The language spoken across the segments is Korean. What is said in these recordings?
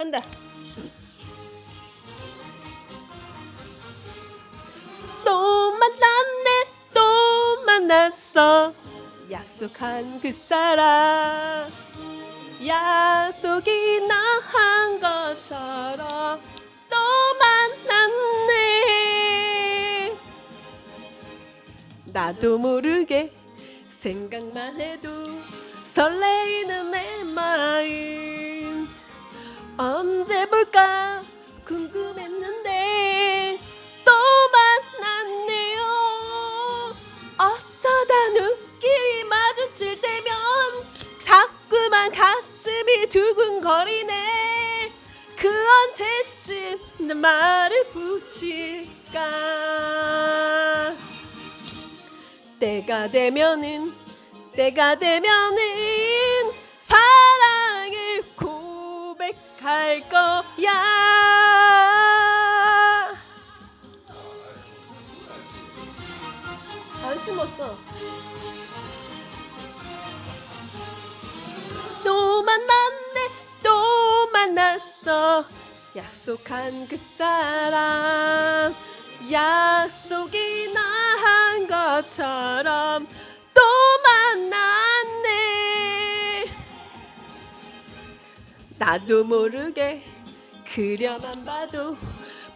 한다. 또 만났네, 또 만났어. 약속한 그 사람. 약속이나 한 것처럼 또 만났네. 나도 모르게 생각만 해도 설레이는 내 마음 언제 볼까 궁금했는데 또 만났네요. 어쩌다 눈길이 마주칠 때면 자꾸만 가슴이 두근거리네. 그 언제쯤 내 말을 붙일까? 때가 되면은 때가 되면은 고백할 거야. 안 숨었어. 또 만났네 또 만났어. 약속한 그 사람 약속이나 한 것처럼 나도 모르게 그려만 봐도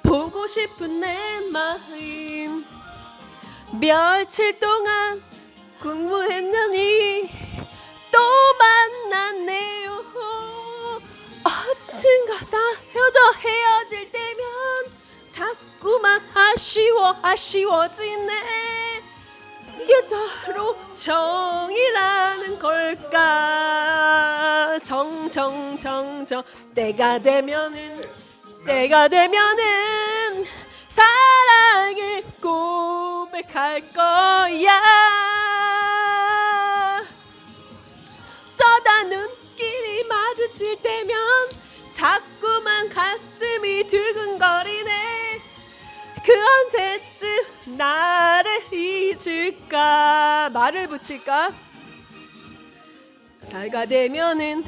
보고 싶은 내 마음. 며칠 동안 공부했느니 또 만났네요. 어쩐가 다. 헤어져 헤어질 때면 자꾸만 아쉬워 아쉬워지네. 이게 저로 정이라는 걸까 정 정 정 정. 때가 되면은 때가 되면은 사랑을 고백할 거야. 저다 눈길이 마주칠 때면 자꾸만 가슴이 두근거리네. 그 언제쯤 나를 잊을까? 말을 붙일까 때가 되면은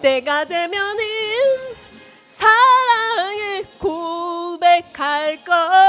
때가 되면은 사랑을 고백할 거야